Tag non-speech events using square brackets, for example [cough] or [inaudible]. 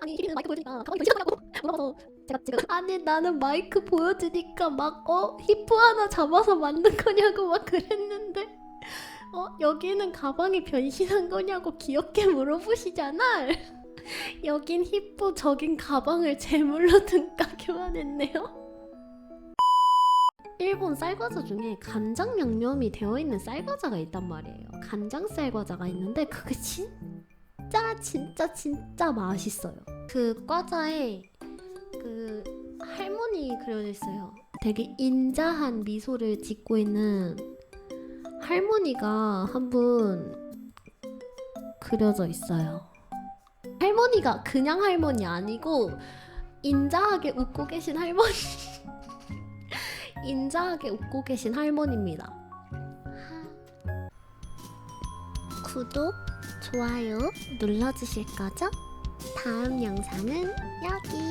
아니 희빈은 마이크 보여주니까 가방이 변신하냐고 물어봐서 제가 지금 [laughs] 아니 나는 마이크 보여주니까 막어 히프 하나 잡아서 만든 거냐고 막 그랬는데 어 여기는 가방이 변신한 거냐고 귀엽게 물어보시잖아. [laughs] 여긴 히프 저긴 가방을 제물로 [laughs] 등가교환 했네요. 일본 쌀과자 중에 간장 양념이 되어 있는 쌀과자가 있단 말이에요. 간장 쌀과자가 있는데 그게 진짜 진짜 진짜 맛있어요. 그 과자에 그 할머니 그려져 있어요. 되게 인자한 미소를 짓고 있는 할머니가 한 분 그려져 있어요. 할머니가 그냥 할머니 아니고 인자하게 웃고 계신 할머니. [laughs] 인자하게 웃고 계신 할머니입니다. 구독, 좋아요 눌러주실 거죠? 다음 영상은 여기.